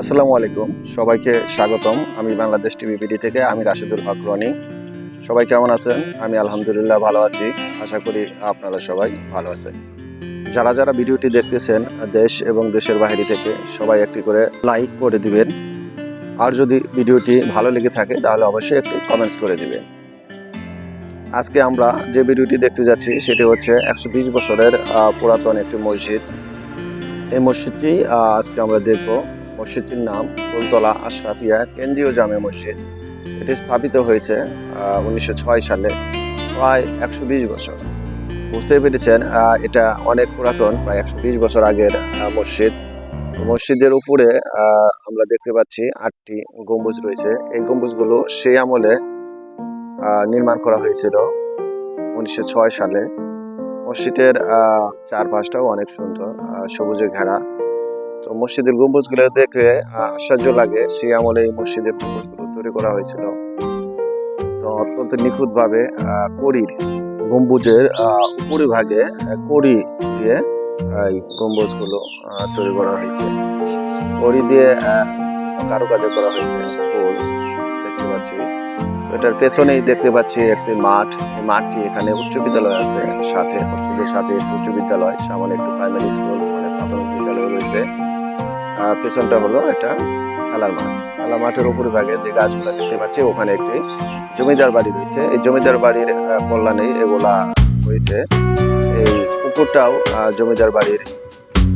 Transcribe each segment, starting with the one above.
আসসালামু আলাইকুম। সবাইকে স্বাগতম। আমি বাংলাদেশ টিভি বিডি থেকে আমি রাশিদুল হক রনি। সবাই কেমন আছেন? আমি আলহামদুলিল্লাহ ভালো আছি। আশা করি আপনারা সবাই ভালো আছেন। যারা যারা ভিডিওটি দেখতেছেন, দেশ এবং দেশের বাইরে থেকে, সবাই একটি করে লাইক করে দিবেন। আর যদি ভিডিওটি ভালো লেগে থাকে, তাহলে অবশ্যই একটি কমেন্টস করে দিবেন। আজকে আমরা যে ভিডিওটি দেখতে যাচ্ছি, সেটি হচ্ছে একশো বিশ বছরের পুরাতন একটি মসজিদ। এই মসজিদটি আজকে আমরা দেখব। মসজিদটির নাম ফুলতলা আশরাফিয়া কেন্দ্রীয় জামে মসজিদ। এটি স্থাপিত হয়েছে উনিশশো ছয় সালে, প্রায় একশো বিশ বছর। বুঝতে পেরেছেন এটা অনেক পুরাতন, প্রায় একশো বিশ বছর আগের মসজিদ। মসজিদের উপরে আমরা দেখতে পাচ্ছি আটটি গম্বুজ রয়েছে। এই গম্বুজগুলো সেই আমলে নির্মাণ করা হয়েছিল উনিশশো ছয় সালে। মসজিদের চারপাশটাও অনেক সুন্দর সবুজে ঘেরা। তো মসজিদের গম্বুজগুলো দেখে আশ্চর্য লাগে সেই আমলে এই মসজিদের গম্বুজগুলো তৈরি করা হয়েছিল। তো অত্যন্ত নিখুঁতভাবে কড়ির গম্বুজের উপরিভাগে কড়ি দিয়ে এই গম্বুজগুলো তৈরি করা হয়েছে। কড়ি দিয়ে কারুকার্য করা হয়েছে এটার পেছনেই দেখতে পাচ্ছি একটি মাঠ। মাঠটি এখানে উচ্চ বিদ্যালয় আছে। সাথে মসজিদের সাথে উচ্চ বিদ্যালয়। সামনে একটু প্রাইমারি স্কুল মানে প্রাথমিক বিদ্যালয় রয়েছে। পেছনটা হলো এটা খেলার মাঠ। খেলার মাঠের উপরে ভাগে যে গাছগুলো দেখতে পাচ্ছি ওখানে একটি জমিদার বাড়ি রয়েছে। এই জমিদার বাড়ির আহ, কল্যাণেই এগুলা হয়েছে। এই পুকুরটাও জমিদার বাড়ির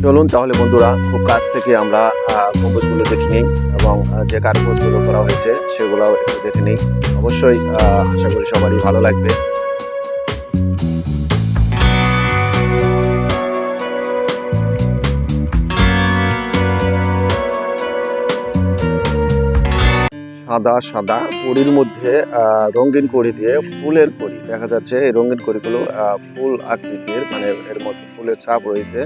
চলুন তাহলে বন্ধুরা খুব কাছ থেকে আমরা আহ, গম্বুজগুলো দেখে নিই এবং যে কারুকাজগুলো করা হয়েছে সেগুলোও একটু দেখে নিই। অবশ্যই আশা করি সবারই ভালো লাগবে। সাদা সাদা কড়ির মধ্যে রঙিন কড়ি দিয়ে ফুলের কড়ি দেখা যাচ্ছে এই রঙিন কড়িগুলো ফুল আকৃতির মানে এর মধ্যে ফুলের ছাপ রয়েছে।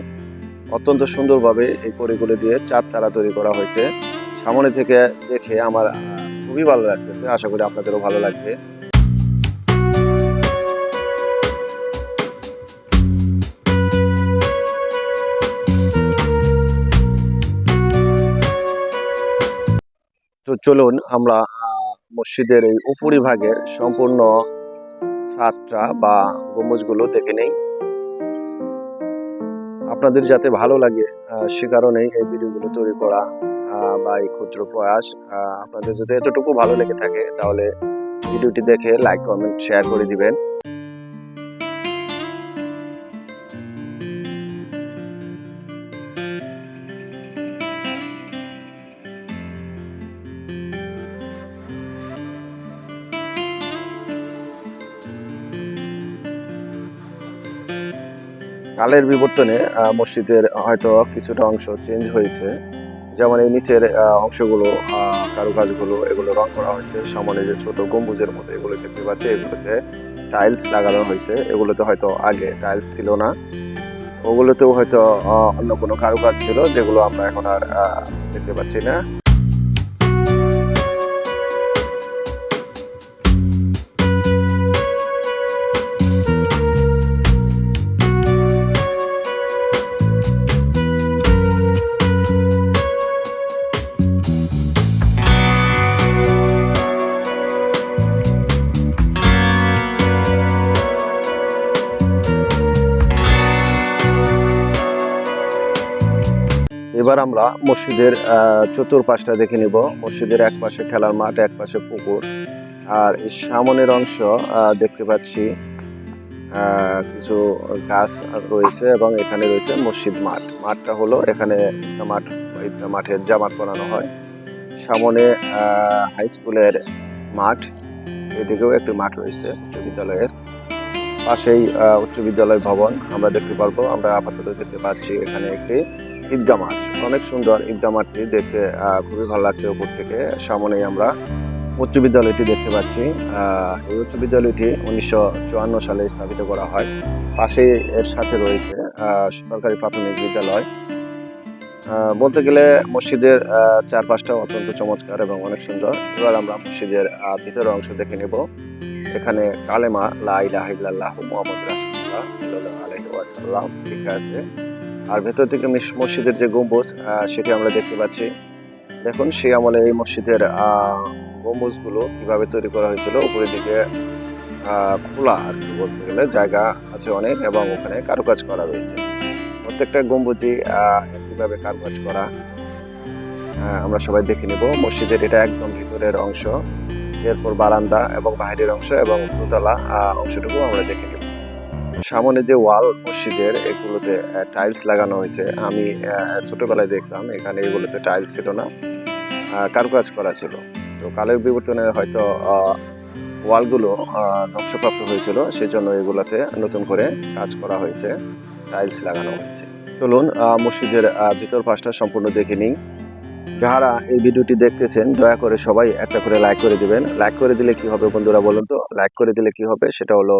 অত্যন্ত সুন্দরভাবে এই কড়িগুলো দিয়ে চার তারা তৈরি করা হয়েছে। সামনে থেকে দেখে আমার খুবই ভালো লাগতেছে। আশা করি আপনাদেরও ভালো লাগবে। তো চলুন আমরা মসজিদের এই উপরিভাগের সম্পূর্ণ ছাদটা বা গম্বুজগুলো দেখে নেই। আপনাদের যাতে ভালো লাগে সে কারণেই এই ভিডিওগুলো তৈরি করা বা এই ক্ষুদ্র প্রয়াস আপনাদের যদি এতটুকু ভালো লেগে থাকে, তাহলে ভিডিওটি দেখে লাইক কমেন্ট শেয়ার করে দিবেন। কালের বিবর্তনে মসজিদের হয়তো কিছুটা অংশ চেঞ্জ হয়েছে। যেমন এই নিচের অংশগুলো কারুকাজগুলো, এগুলো রং করা হয়েছে। সামনে যে ছোট গম্বুজের মতো এগুলো দেখতে পাচ্ছি এগুলোতে টাইলস লাগানো হয়েছে। এগুলোতে হয়তো আগে টাইলস ছিল না। ওগুলোতেও হয়তো অন্য কোনো কারুকাজ ছিল যেগুলো আমরা এখন আর দেখতে পাচ্ছি না। এবার আমরা মসজিদের চতুর্পাশটা দেখে নিব। মসজিদের এক পাশে খেলার মাঠ, এক পাশে পুকুর। আর সামনের অংশ দেখতে পাচ্ছি কিছু গাছ রয়েছে এবং এখানে রয়েছে মসজিদ মাঠ। মাঠটা হলো এখানে মাঠ মাঠের জামাত করানো হয়। সামনে হাই স্কুলের মাঠ, এদিকেও একটি মাঠ রয়েছে উচ্চ বিদ্যালয়ের পাশেই উচ্চ বিদ্যালয় ভবন আমরা দেখতে পারব। আমরা আপাতত দেখতে পাচ্ছি এখানে একটি ঈদগা মাঠ অনেক সুন্দর ঈদগা মাঠটি দেখতে খুবই ভালো লাগছে উপর থেকে। সামনেই আমরা উচ্চ বিদ্যালয়টি দেখতে পাচ্ছি। এই উচ্চ বিদ্যালয়টি উনিশশো চুয়ান্ন সালে স্থাপিত করা হয়। পাশে এর সাথে রয়েছে সরকারি প্রাথমিক বিদ্যালয়। বলতে গেলে মসজিদের চারপাশটা অত্যন্ত চমৎকার এবং অনেক সুন্দর। এবার আমরা মসজিদের ভিতরের অংশ দেখে নেব। এখানে কালেমা, লা মুহাম্মদ আলাইহি ওয়াসাল্লাম লেখা আছে। আর ভেতর থেকে মিস- মসজিদের যে গম্বুজ সেটি আমরা দেখতে পাচ্ছি। দেখুন, সেই আমলে এই মসজিদের গম্বুজগুলো কীভাবে তৈরি করা হয়েছিল। উপরের দিকে খোলা আর কি বলতে গেলে জায়গা আছে অনেক এবং ওখানে কারুকাজ করা রয়েছে। প্রত্যেকটা গম্বুজই একইভাবে কারুকাজ করা। আমরা সবাই দেখে নিব। মসজিদের এটা একদম ভিতরের অংশ। এরপর বারান্দা এবং বাহিরের অংশ এবং দোতলা অংশটুকু আমরা দেখে নিব। সামনে যে ওয়াল মসজিদের, এগুলোতে টাইলস লাগানো হয়েছে। আমি ছোটবেলায় দেখলাম, এখানে এগুলোতে টাইলস ছিল না কারুকাজ করা ছিল। তো কালের বিবর্তনে হয়তো ওয়ালগুলো ধ্বংসপ্রাপ্ত হয়েছিল, সেজন্য এগুলোতে নতুন করে কাজ করা হয়েছে টাইলস লাগানো হয়েছে। চলুন মসজিদের ভিতর পাশটা সম্পূর্ণ দেখে নিই। যারা এই ভিডিওটি দেখতেছেন, দয়া করে সবাই একটা করে লাইক করে দিবেন। লাইক করে দিলে কি হবে বন্ধুরা বলুন তো? লাইক করে দিলে কি হবে? সেটা হলো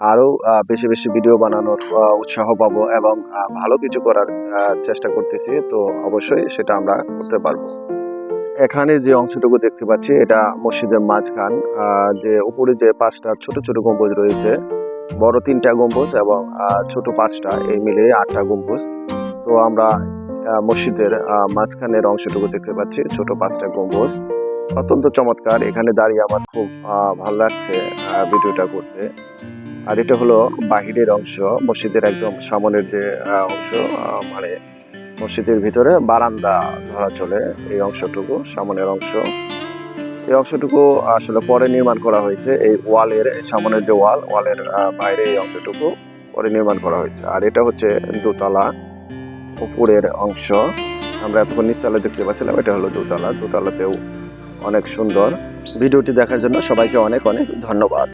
আরও আহ, বেশি বেশি ভিডিও বানানোর উৎসাহ পাবো এবং ভালো কিছু করার চেষ্টা করতেছি। তো অবশ্যই সেটা আমরা করতে পারব। এখানে যে অংশটুকু দেখতে পাচ্ছি এটা মসজিদের মাঝখান। যে উপরে যে পাঁচটা ছোট ছোট গম্বুজ রয়েছে বড় তিনটা গম্বুজ এবং ছোট পাঁচটা এই মিলিয়ে আটটা গম্বুজ। তো আমরা মসজিদের মাঝখানের অংশটুকু দেখতে পাচ্ছি ছোট পাঁচটা গম্বুজ। অত্যন্ত চমৎকার। এখানে দাঁড়িয়ে আমার খুব ভালো লাগছে ভিডিওটা করতে। আর এটা হলো বাহিরের অংশ, মসজিদের একদম সামনের যে অংশ মানে মসজিদের ভিতরে বারান্দা ধরা চলে এই অংশটুকু, সামনের অংশ। এই অংশটুকু আসলে পরে নির্মাণ করা হয়েছে, এই ওয়ালের সামনের যে ওয়াল, ওয়ালের বাইরে এই অংশটুকু পরে নির্মাণ করা হয়েছে। আর এটা হচ্ছে দোতলা উপরের অংশ। আমরা এতক্ষণ নিচতলা দেখতে পাচ্ছিলাম, এটা হলো দোতলা। দোতলাতেও অনেক সুন্দর। ভিডিওটি দেখার জন্য সবাইকে অনেক অনেক ধন্যবাদ।